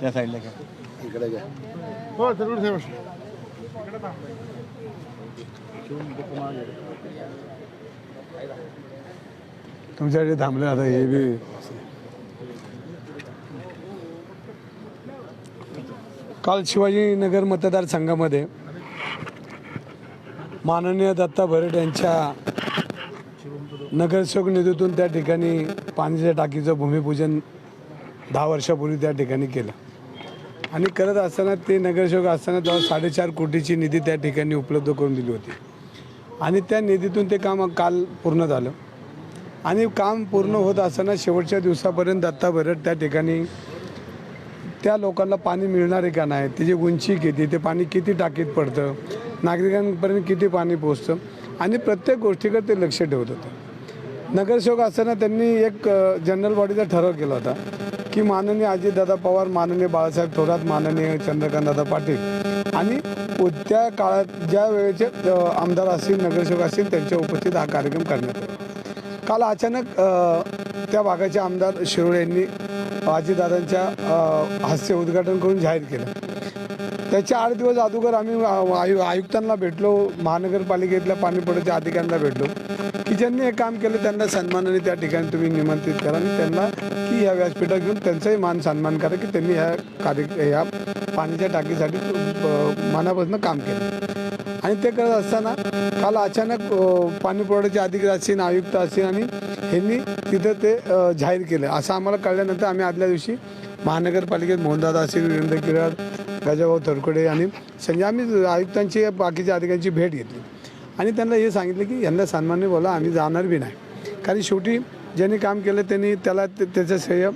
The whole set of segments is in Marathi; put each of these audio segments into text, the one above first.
त्या साईडला घ्या. इकडे घ्या. हो दररोज सेवा तुमच्याकडे थांबले आता हे बी काल शिवाजीनगर मतदारसंघामध्ये माननीय दत्ता भरट यांच्या नगरसेवक निधीतून त्या ठिकाणी पाण्याच्या टाकीचं भूमिपूजन दहा वर्षापूर्वी त्या ठिकाणी केलं. आणि करत असताना ते नगरसेवक असताना जवळ साडेचार कोटीची निधी त्या ठिकाणी उपलब्ध करून दिली होती. आणि त्या निधीतून ते काम काल पूर्ण झालं. आणि काम पूर्ण होत असताना शेवटच्या दिवसापर्यंत दत्ता भरट त्या ठिकाणी त्या लोकांना पाणी मिळणार आहे का नाही त्याची उंची किती ते पाणी किती टाकीत पडतं नागरिकांपर्यंत किती पाणी पोचतं आणि प्रत्येक गोष्टीकडे ते लक्ष ठेवत होतं. नगरसेवक असताना त्यांनी एक जनरल बॉडीचा ठराव केला होता की माननीय अजितदादा पवार माननीय बाळासाहेब थोरात माननीय चंद्रकांतदादा पाटील आणि त्या काळात ज्या वेळेचे आमदार असतील नगरसेवक असतील त्यांच्या उपस्थित हा कार्यक्रम करण्यात आला काल अचानक त्या भागाचे आमदार शिरोळे यांनी अजितदादांच्या हस्ते उद्घाटन करून जाहीर केलं. त्याच्या आठ दिवस अगोदर आम्ही आयु आयुक्तांना भेटलो महानगरपालिकेतल्या पाणीपुरवठ्याच्या अधिकाऱ्यांना भेटलो. ज्यांनी हे काम केलं त्यांना सन्मानाने त्या ठिकाणी तुम्ही निमंत्रित करा आणि त्यांना की ह्या व्यासपीठात घेऊन त्यांचाही मान सन्मान करा की त्यांनी ह्या कार्य ह्या पाण्याच्या टाकीसाठी मनापासून काम केलं. आणि ते करत असताना काल अचानक पाणी पुरवठ्याचे अधिकारी असतील आयुक्त असतील आणि ह्यांनी तिथं ते जाहीर केलं. असं आम्हाला कळल्यानंतर आम्ही आदल्या दिवशी महानगरपालिकेत मोहनदादा असतील वीरेंद्र किराड गजाभाऊ थरकडे आणि संजय आम्ही आयुक्तांची बाकीच्या अधिकाऱ्यांची भेट घेतली. आणि त्यांना हे सांगितलं की यांना सन्मान्य बोला आम्ही जाणार बी नाही. कारण शेवटी ज्यांनी काम केलं त्यांनी त्याला ते- त्याचं श्रेय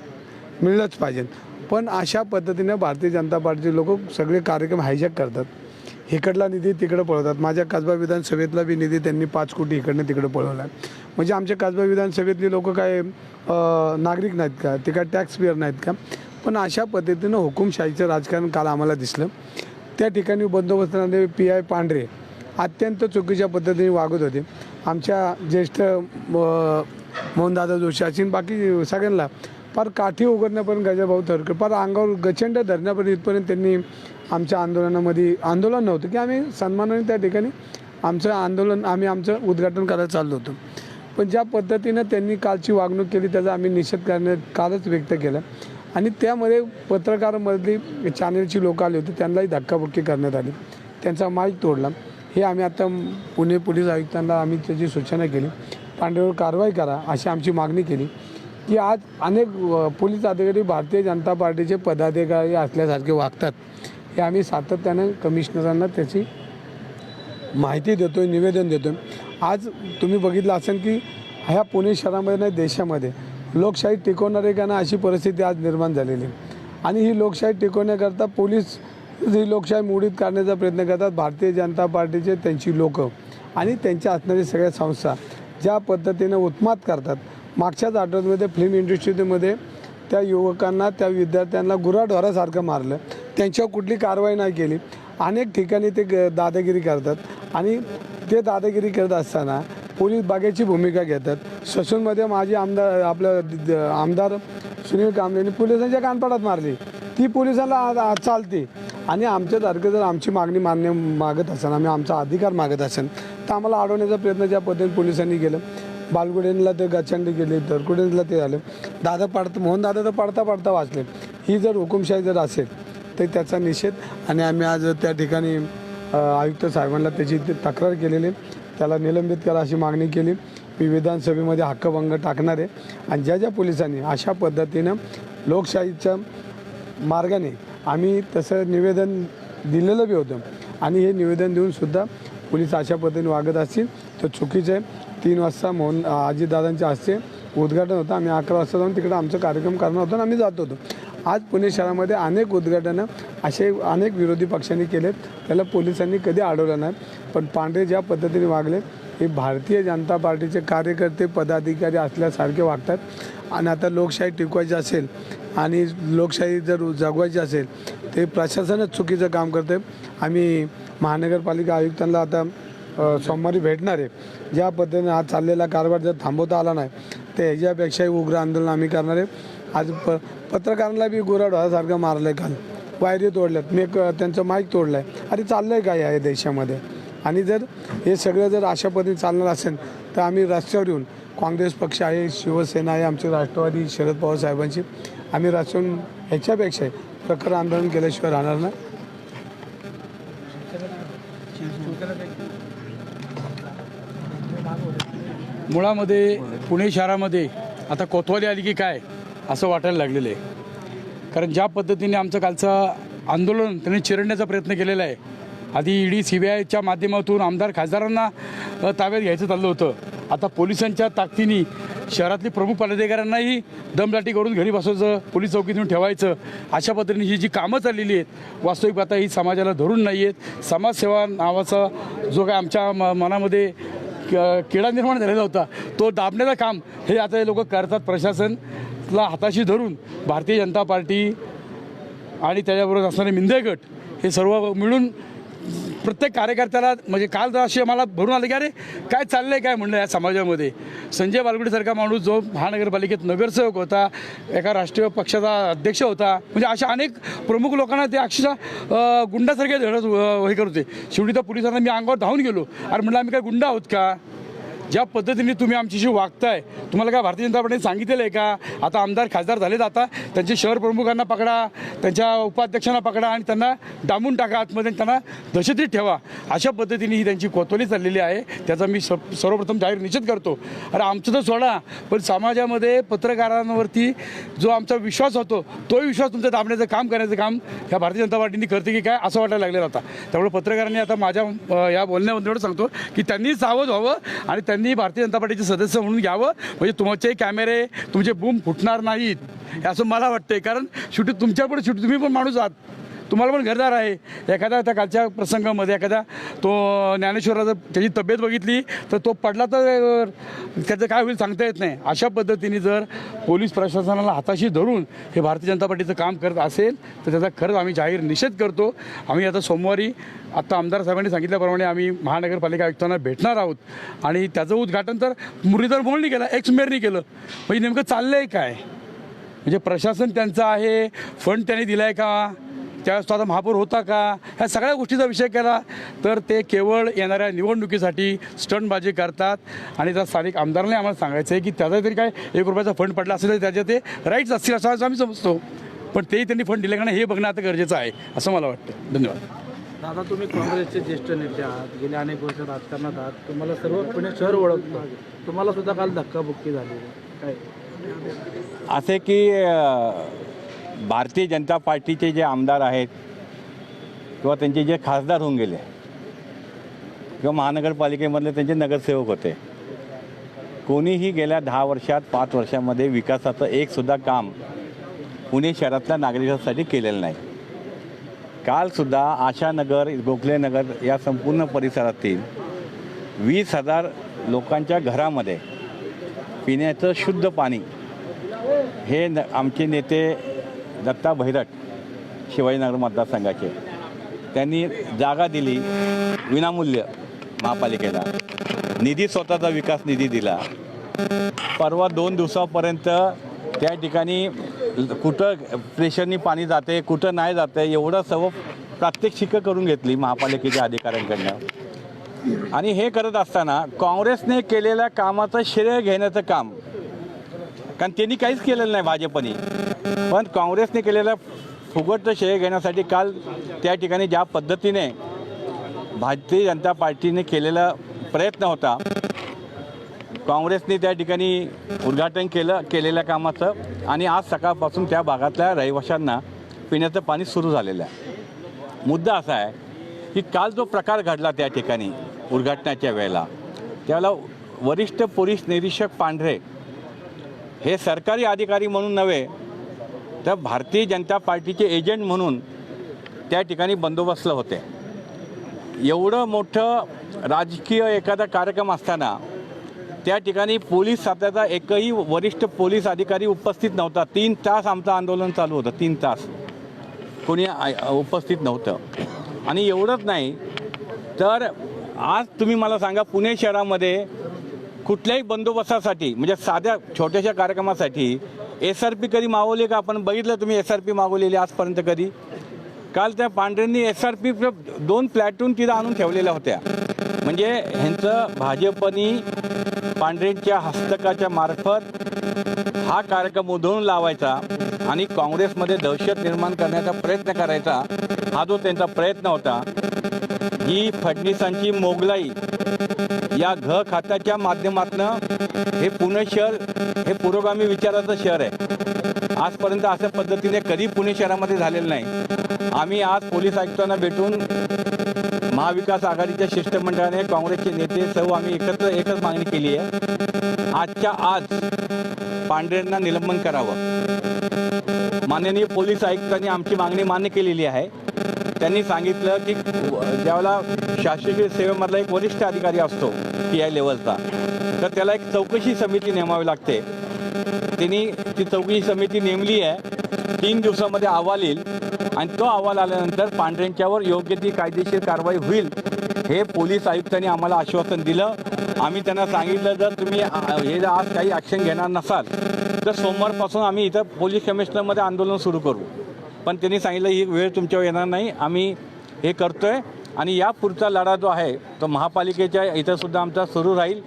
मिळलंच पाहिजे. पण अशा पद्धतीने भारतीय जनता पार्टीचे लोक सगळे कार्यक्रम हायजॅक करतात. इकडला निधी तिकडं पळवतात. माझ्या कसबा विधानसभेतला बी निधी त्यांनी पाच कोटी इकडनं तिकडं पळवला म्हणजे आमच्या कसबा विधानसभेतली लोक काय नागरिक नाहीत का? ते काय टॅक्स पेअर नाहीत का? पण अशा पद्धतीनं हुकुमशाहीचं राजकारण काल आम्हाला दिसलं. त्या ठिकाणी बंदोबस्ताने पी आय पांढरे अत्यंत चुकीच्या पद्धतीने वागत होते. आमच्या ज्येष्ठ मोहनदादा जोशी असेल बाकी सगळ्यांना फार काठी उघडण्यापर्यंत गजाभाऊ थरकर फार अंगावर गचंड धरण्यापर्यंत इथपर्यंत त्यांनी आमच्या आंदोलनामध्ये आंदोलन नव्हतं. की आम्ही सन्मानाने त्या ठिकाणी आमचं आंदोलन आम्ही आमचं उद्घाटन करायला चाललो होतो. पण ज्या पद्धतीनं त्यांनी कालची वागणूक केली त्याचा आम्ही निषेध करण्यात कालच व्यक्त केला. आणि त्यामध्ये पत्रकारामधली चॅनलची लोकं आली होती त्यांनाही धक्काबुक्की करण्यात आली. त्यांचा माईक तोडला. हे आम्ही आता पुणे पोलीस आयुक्तांना आम्ही त्याची सूचना केली. पांढऱ्यावर कारवाई करा अशी आमची मागणी केली. की आज अनेक पोलीस अधिकारी भारतीय जनता पार्टीचे पदाधिकारी असल्यासारखे वागतात. हे आम्ही सातत्यानं कमिशनरांना त्याची माहिती देतो आहे निवेदन देतोय. आज तुम्ही बघितलं असेल की ह्या पुणे शहरामध्ये नाही देशामध्ये लोकशाही टिकवणारे का ना अशी परिस्थिती आज निर्माण झालेली. आहे. आणि ही लोकशाही टिकवण्याकरता पोलीस ही लोकशाही मोडीत काढण्याचा प्रयत्न करतात भारतीय जनता पार्टीचे त्यांची लोकं आणि त्यांच्या असणारी सगळ्या संस्था ज्या पद्धतीनं उत्मात करतात. मागच्याच आठवड्यामध्ये फिल्म इंडस्ट्रीमध्ये त्या युवकांना त्या विद्यार्थ्यांना गुराढोरासारखं मारलं. त्यांच्यावर कुठली कारवाई नाही केली. अनेक ठिकाणी ते ग- दादागिरी करतात आणि ते दादागिरी करत असताना पोलीस बागेची भूमिका घेतात. ससूनमध्ये माझी आमदार आपलं द- आमदार सुनील कांबळेने पोलिसांच्या कानपाडात मारली. ती पोलिसांना चालते. आणि आमच्यासारखं जर आमची मागणी मान्य मागत असेल आम्ही आमचा अधिकार मागत असेल तर आम्हाला अडवण्याचा प्रयत्न ज्या पद्धतीने पोलिसांनी केलं. बालगुडेंना ते गचंडी गेले तरकुडेंना ते आलं. दादा पाडता मोहन दादा तर पाडता पाडता वाचले. ही जर हुकुमशाही जर असेल तर त्याचा निषेध आणि आम्ही आज त्या ठिकाणी आयुक्त साहेबांना त्याची ते तक्रार केलेली त्याला निलंबित करा अशी मागणी केली. मी विधानसभेमध्ये हक्कभंग टाकणार आहे. आणि ज्या ज्या पोलिसांनी अशा पद्धतीनं लोकशाहीच्या मार्गाने आम्ही तसं निवेदन दिलेलं बी होतं. आणि हे निवेदन देऊन सुद्धा पोलीस अशा पद्धतीने वागत असतील. तर चुकीचं आहे तीन वाजता मोहन अजितदादांच्या हस्ते उद्घाटन होतं. आम्ही अकरा वाजता जाऊन तिकडे आमचा कार्यक्रम करणार होतो आणि आम्ही जात होतो. आज पुणे शहरामध्ये अनेक उद्घाटनं असे अनेक विरोधी पक्षांनी केलेत. त्याला पोलिसांनी कधी अडवलं नाही. पण पांढरे ज्या पद्धतीने वागले हे भारतीय जनता पार्टीचे कार्यकर्ते पदाधिकारी असल्यासारखे वागतात. आणि आता लोकशाही टिकवायची असेल आणि लोकशाही जर जगवायची असेल ते प्रशासनच चुकीचं काम करते आम्ही महानगरपालिका आयुक्तांना आता सोमवारी भेटणार आहे. ज्या पद्धतीने आज चाललेला कारभार जर थांबवता आला नाही तर ह्याच्यापेक्षाही उग्र आंदोलन आम्ही करणार आहे. आज प पत्रकारांना बी गुराढोळासारखं मारलं आहे काल. वायरी तोडल्यात. मी क- त्यांचं माईक तोडलं आहे अरे चाललं आहे काय आहे देशामध्ये? आणि जर हे सगळं जर अशा पद्धतीने चालणार असेल तर आम्ही रस्त्यावर येऊन काँग्रेस पक्ष आहे शिवसेना आहे आमचे राष्ट्रवादी शरद पवार साहेबांची आम्ही रस्त्यावर ह्याच्यापेक्षा ह्याच्यापेक्षाही प्रखर आंदोलन केल्याशिवाय राहणार नाही. मुळामध्ये पुणे शहरामध्ये आता कोतवाली आली की काय असं वाटायला लागलेलं आहे. कारण ज्या पद्धतीने आमचं कालचं आंदोलन त्यांनी चिरडण्याचा प्रयत्न केलेला आहे. आधी ईडी सी बी आयच्या माध्यमातून आमदार खासदारांना ताब्यात घ्यायचं चाललं होतं. आता पोलिसांच्या ताकदीने शहरातली प्रमुख पदाधिकाऱ्यांनाही दमदाटी करून घरी बसवायचं पोलीस चौकीत येऊन ठेवायचं. अशा पद्धतीने ही जी कामं चाललेली आहेत वास्तविक आता ही समाजाला धरून नाही आहेत. समाजसेवा नावाचा जो काय आमच्या म मनामध्ये क- किडा निर्माण झालेला होता तो दाबण्याचं काम हे आता हे लोक करतात प्रशासनला हाताशी धरून. भारतीय जनता पार्टी आणि त्याच्याबरोबर असणारे मिंदे गट हे सर्व मिळून प्रत्येक कार्यकर्त्याला म्हणजे काल तर असे मला भरून आले की अरे काय चाललंय काय? म्हणलं या समाजामध्ये. संजय बालगुडीसारखा माणूस जो महानगरपालिकेत नगरसेवक होता एका राष्ट्रीय पक्षाचा अध्यक्ष होता म्हणजे अशा अनेक प्रमुख लोकांना ते अक्षरशः गुंडासारखे धडत हे करत होते. शेवटी त्या पोलिसांना मी अंगावर धावून गेलो. अरे म्हणलं आम्ही काय गुंडा आहोत का? ज्या पद्धतीने तुम्ही आमच्याशी वागताय तुम्हाला काय भारतीय जनता पार्टीने सांगितलेलं आहे का? आता आमदार खासदार झालेत आता. त्यांचे शहर प्रमुखांना पकडा त्यांच्या उपाध्यक्षांना पकडा आणि त्यांना डांबून टाका आतमध्ये आणि त्यांना दहशतीत ठेवा. अशा पद्धतीने ही त्यांची कोतवली चाललेली आहे. त्याचा मी स सर्वप्रथम जाहीर निषेध करतो. अरे आमचं तर सोडा पण समाजामध्ये पत्रकारांवरती जो आमचा विश्वास होतो तोही विश्वास तुमचा दाबण्याचं काम करण्याचं काम ह्या भारतीय जनता पार्टीने करते की काय असं वाटायला लागलेलं आता. त्यामुळे पत्रकारांनी आता माझ्या या बोलण्यामध्ये एवढं सांगतो की त्यांनी सावध व्हावं आणि त्यांनी भारतीय जनता पार्टीचे सदस्य म्हणून घ्यावं. म्हणजे तुमचे कॅमेरे तुमचे बूम फुटणार नाहीत असं मला वाटतंय. कारण शेवटी तुमच्यापुढे शेवटी तुम्ही पण माणूस आहात. तुम्हाला पण घरदार आहे. एखाद्या त्या कालच्या प्रसंगामध्ये एखादा तो ज्ञानेश्वराचा त्याची तब्येत बघितली तर तो पडला तर त्याचं काय होईल सांगता येत नाही. अशा पद्धतीने जर पोलीस प्रशासनाला हाताशी धरून हे भारतीय जनता पार्टीचं काम करत असेल तर त्याचा खरंच आम्ही जाहीर निषेध करतो. आम्ही आता सोमवारी आत्ता आमदार साहेबांनी सांगितल्याप्रमाणे आम्ही महानगरपालिका आयुक्तांना भेटणार आहोत. आणि त्याचं उद्घाटन तर मुरलीधर मोहोळनी केलं एक्स मेयरनी केलं. म्हणजे नेमकं चाललं आहे काय? म्हणजे प्रशासन त्यांचं आहे फंड त्यांनी दिला आहे का? त्यावेळेस तो आता महापौर होता का? ह्या सगळ्या गोष्टीचा विषय केला. तर ते केवळ येणाऱ्या निवडणुकीसाठी स्टंटबाजी करतात. आणि त्या स्थानिक आमदारांनी आम्हाला सांगायचं आहे की त्याचा तरी काय एक रुपयाचा फंड पडला असेल तर त्याचे ते राईट्स असतील असं आम्ही समजतो. पण तेही त्यांनी फंड दिले का नाही हे बघणं आता गरजेचं आहे असं मला वाटतं. धन्यवाद. दादा तुम्ही काँग्रेसचे ज्येष्ठ नेते आहात. गेले अनेक वर्ष राजकारणात आहात. तुम्हाला सर्व पुणे शहर ओळखतो. तुम्हाला सुद्धा काल धक्काबुक्की झाली. काय? असे की भारतीय जनता पार्टीचे जे आमदार आहेत किंवा त्यांचे जे खासदार होऊन गेले किंवा महानगरपालिकेमधले त्यांचे नगरसेवक होते कोणीही गेल्या दहा वर्षात पाच वर्षामध्ये विकासाचं एकसुद्धा काम पुणे शहरातल्या नागरिकांसाठी केलेलं नाही. कालसुद्धा आशानगर गोखलेनगर या संपूर्ण परिसरातील वीस हजार लोकांच्या घरामध्ये पिण्याचं शुद्ध पाणी हे न आमचे नेते दत्ता भैरट शिवाजीनगर मतदारसंघाचे. त्यांनी जागा दिली विनामूल्य महापालिकेला. निधी स्वतःचा विकास निधी दिला. परवा दोन दिवसापर्यंत त्या ठिकाणी कुठं प्रेशरनी पाणी जाते कुठं नाही जाते एवढं सर्व प्रात्यक्षिकं करून घेतली महापालिकेच्या अधिकाऱ्यांकडनं. आणि हे करत असताना काँग्रेसने केलेल्या कामाचं श्रेय घेण्याचं काम. कारण त्यांनी काहीच केलेलं नाही भाजपने. पण काँग्रेसने केलेलं फुगटचं श्रेय घेण्यासाठी काल त्या ठिकाणी ज्या पद्धतीने भारतीय जनता पार्टीने केलेला प्रयत्न होता काँग्रेसने त्या ठिकाणी उद्घाटन केलं केलेल्या कामाचं. आणि आज सकाळपासून त्या भागातल्या रहिवाशांना पिण्याचं पाणी सुरू झालेलं आहे. मुद्दा असा आहे की काल जो प्रकार घडला त्या ठिकाणी उद्घाटनाच्या वेळेला त्याला वरिष्ठ पोलीस निरीक्षक पांढरे हे सरकारी अधिकारी म्हणून नव्हे तर भारतीय जनता पार्टीचे एजंट म्हणून त्या ठिकाणी बंदोबस्तला होते. एवढं मोठं राजकीय एखादा कार्यक्रम असताना त्या ठिकाणी पोलीस खात्याचा एकही वरिष्ठ पोलीस अधिकारी उपस्थित नव्हता. तीन तास आमचं आंदोलन चालू होतं तीन तास. कोणी उपस्थित नव्हतं. आणि एवढंच नाही तर आज तुम्ही मला सांगा पुणे शहरामध्ये कुठल्याही बंदोबस्तासाठी म्हणजे साध्या छोट्याशा कार्यक्रमासाठी एस आर पी कधी मागवली का? आपण बघितलं तुम्ही एस आर पी मागवलेली आजपर्यंत कधी? काल त्या पांढऱ्यांनी एस आर पी दोन प्लॅटून तिथं आणून ठेवलेल्या होत्या. म्हणजे ह्यांचं भाजपनी पांढरेंच्या हस्तकाच्या मार्फत हा कार्यक्रम उधळून लावायचा आणि काँग्रेसमध्ये दहशत निर्माण करण्याचा प्रयत्न करायचा हा जो त्यांचा प्रयत्न होता. ही फडणवीसांची मोगलाई या घ खात्याच्या माध्यमातनं हे पुणे शहर हे पुरोगामी विचाराचं शहर आहे. आजपर्यंत अशा पद्धतीने कधी पुणे शहरामध्ये झालेलं नाही. आम्ही आज पोलीस आयुक्तांना भेटून महाविकास आघाडीच्या शिष्टमंडळाने काँग्रेसचे नेते सर्व आम्ही एकत्र एकच मागणी केली आहे. आजच्या आज पांढरेंना निलंबन करावं. माननीय पोलीस आयुक्तांनी आमची मागणी मान्य केलेली आहे. त्यांनी सांगितलं की ज्यावेळेला शासकीय सेवेमधला एक वरिष्ठ अधिकारी असतो पी आय लेवलचा तर त्याला एक चौकशी समिती नेमावी लागते. त्यांनी ती चौकशी समिती नेमली आहे तीन दिवसामध्ये अहवाल येईल आणि तो अहवाल आल्यानंतर पांढऱ्यांच्यावर योग्य ती कायदेशीर कारवाई होईल हे पोलीस आयुक्तांनी आम्हाला आश्वासन दिलं. आम्ही त्यांना सांगितलं जर तुम्ही हे आज काही ॲक्शन घेणार नसाल तर सोमवारपासून आम्ही इथं पोलीस कमिशनरमध्ये आंदोलन सुरू करू. पण त्यांनी सांगितलं ही वेळ तुमच्यावर येणार नाही. आम्ही हे करतो आहे आणि या पुढचा लढा जो आहे तो महापालिकेच्या इथंसुद्धा आमचा सुरू राहील.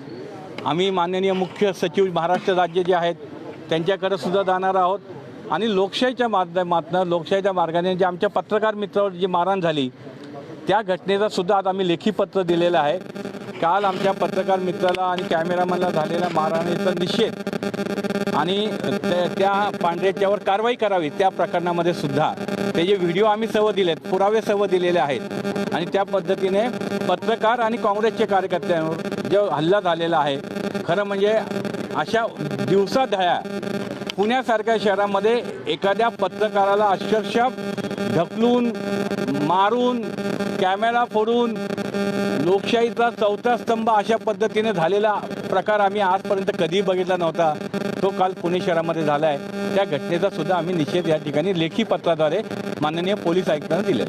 आम्ही माननीय मुख्य सचिव महाराष्ट्र राज्य जे आहेत त्यांच्याकडे सुद्धा जाणार आहोत. आणि लोकशाहीच्या माध्यमातनं लोकशाहीच्या मार्गाने जे आमच्या पत्रकार मित्रावर जी मारहाण झाली त्या घटनेचा सुद्धा आज आम्ही लेखी पत्र दिलेलं आहे. काल आमच्या पत्रकार मित्राला आणि कॅमेरामनला झालेल्या मारहाणीचा निषेध आणि त्या- त्या कारवाई करावी त्या प्रकरणामध्ये सुद्धा. त्याचे व्हिडिओ आम्ही सर्व दिलेत पुरावे सर्व दिलेले आहेत. आणि त्या पद्धतीने पत्रकार आणि काँग्रेसचे कार्यकर्त्यांवर जो हल्ला झालेला आहे खरं म्हणजे अशा दिवसाढळ्या पुण्यासारख्या शहरामध्ये एखाद्या पत्रकाराला अक्षरशः ढकलून मारून कॅमेरा फोडून लोकशाहीचा चौथा स्तंभ अशा पद्धतीने झालेला प्रकार आम्ही आजपर्यंत कधीही बघितला नव्हता. तो काल पुणे शहरामध्ये झाला आहे त्या घटनेचा सुद्धा आम्ही निषेध या ठिकाणी लेखी पत्राद्वारे माननीय पोलीस आयुक्तांना दिले